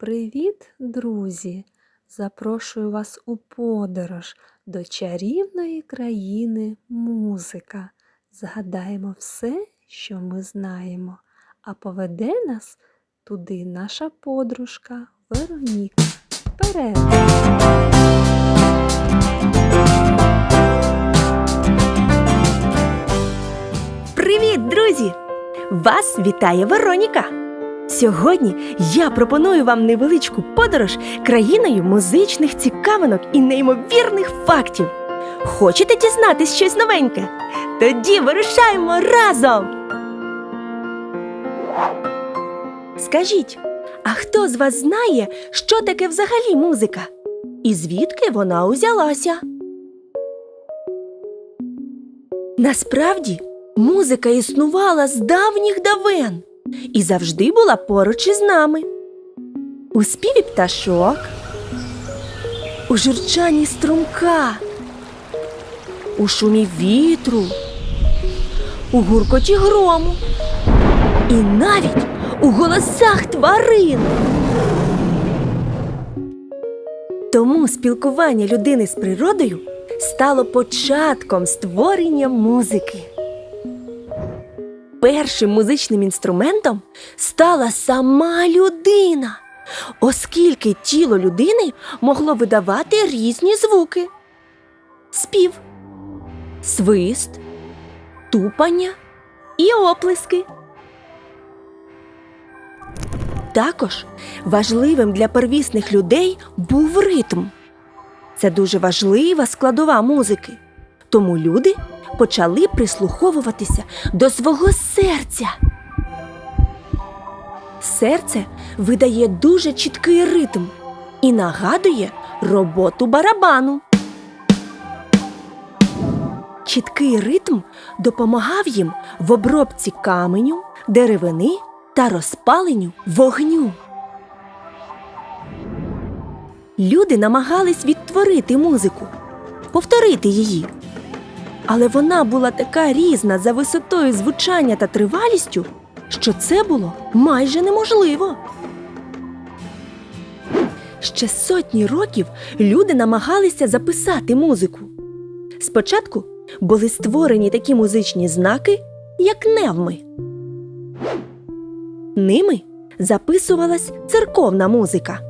Привіт, друзі! Запрошую вас у подорож до чарівної країни музика. Згадаємо все, що ми знаємо, а поведе нас туди наша подружка Вероніка. Вперед! Привіт, друзі! Вас вітає Вероніка! Сьогодні я пропоную вам невеличку подорож країною музичних цікавинок і неймовірних фактів. Хочете дізнатись щось новеньке? Тоді вирушаємо разом! Скажіть, а хто з вас знає, що таке взагалі музика? І звідки вона узялася? Насправді, музика існувала з давніх давен і завжди була поруч із нами. У співі пташок, у журчанні струмка, у шумі вітру, у гуркоті грому і навіть у голосах тварин. Тому спілкування людини з природою стало початком створення музики. Першим музичним інструментом стала сама людина, оскільки тіло людини могло видавати різні звуки: спів, свист, тупання і оплески. Також важливим для первісних людей був ритм. Це дуже важлива складова музики. Тому люди почали прислуховуватися до свого серця. Серце видає дуже чіткий ритм і нагадує роботу барабану. Чіткий ритм допомагав їм в обробці каменю, деревини та розпаленню вогню. Люди намагались відтворити музику, повторити її. Але вона була така різна за висотою звучання та тривалістю, що це було майже неможливо. Ще сотні років люди намагалися записати музику. Спочатку були створені такі музичні знаки, як невми. Ними записувалась церковна музика.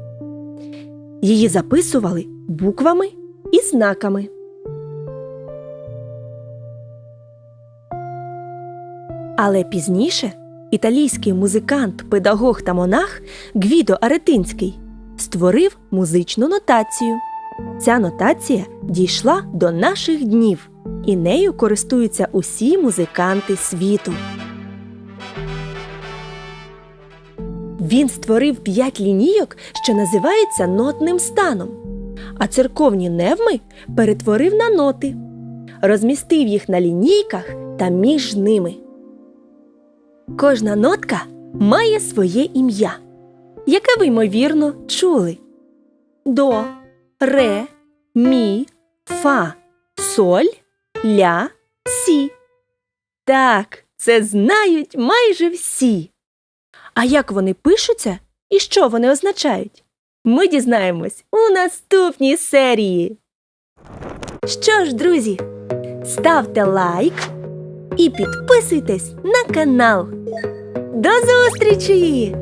Її записували буквами і знаками. Але пізніше італійський музикант, педагог та монах Гвідо Аретинський створив музичну нотацію. Ця нотація дійшла до наших днів, і нею користуються усі музиканти світу. Він створив п'ять лінійок, що називаються нотним станом, а церковні невми перетворив на ноти, розмістив їх на лінійках та між ними. Кожна нотка має своє ім'я, яке ви, ймовірно, чули: до, ре, мі, фа, соль, ля, сі. Так, це знають майже всі. А як вони пишуться і що вони означають? Ми дізнаємось у наступній серії. Що ж, друзі, ставте лайк і підписуйтесь на канал. До зустрічі!